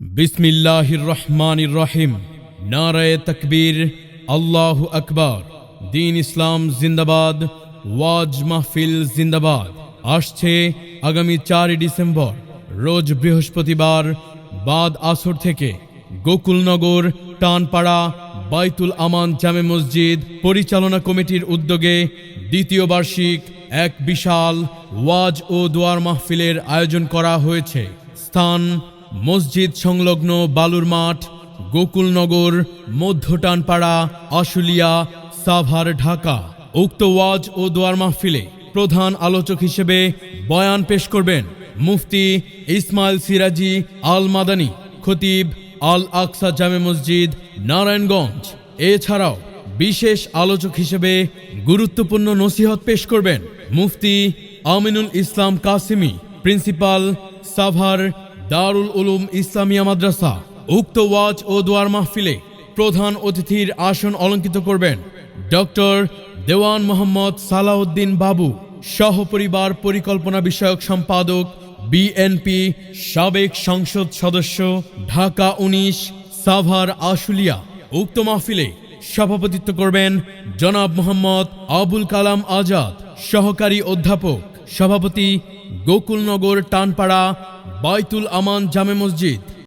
বিসমিল্লাহির রহমানির রহিম। নারায় তকবীর। আল্লাহু আকবর। দিন ইসলাম জিন্দাবাদ। ওয়াজ মাহফিল জিন্দাবাদ। আসছে আগামী চারই ডিসেম্বর, রোজ বৃহস্পতিবার, বাদ আসর থেকে গোকুলনগর, টানপাড়া, বাইতুল আমান জামে মসজিদ পরিচালনা কমিটির উদ্যোগে দ্বিতীয় বার্ষিক এক বিশাল ওয়াজ ও দোয়ার মাহফিলের আয়োজন করা হয়েছে। স্থান মসজিদ সংলগ্ন বালুর মাঠ, গোকুলনগর, মধ্যটানপাড়া, আশুলিয়া, সাভার, ঢাকা। উক্ত ওয়াজ ও দোয়ার মাহফিলে প্রধান আলোচক হিসেবে বয়ান পেশ করবেন মুফতি ইসমাইল সিরাজি আল মাদানী খতিব আল আকসা জামে মসজিদ, নারায়ণগঞ্জ। এছাড়াও বিশেষ আলোচক হিসেবে গুরুত্বপূর্ণ নসিহত পেশ করবেন মুফতি আমিনুল ইসলাম কাসিমি, প্রিন্সিপাল সাভার দারুল উলুম ইসলামিয়া মাদ্রাসা, উক্ত ওয়াজ ও দোয়ার মাহফিলে প্রধান অতিথির আসন অলঙ্কিত করবেন ডক্টর দেওয়ান মোহাম্মদ সালাউদ্দিন বাবু, সহপরিবার পরিকল্পনা বিষয়ক সম্পাদক, বিএনপি সাবেক সংসদ সদস্য, ঢাকা উনিশ, সাভার আশুলিয়া। উক্ত মাহফিলে সভাপতিত্ব করবেন জনাব মোহাম্মদ আবুল কালাম আজাদ, সহকারী অধ্যাপক, সভাপতি গোকুলনগর টানপাড়া বাইতুল আমান জামে মসজিদ।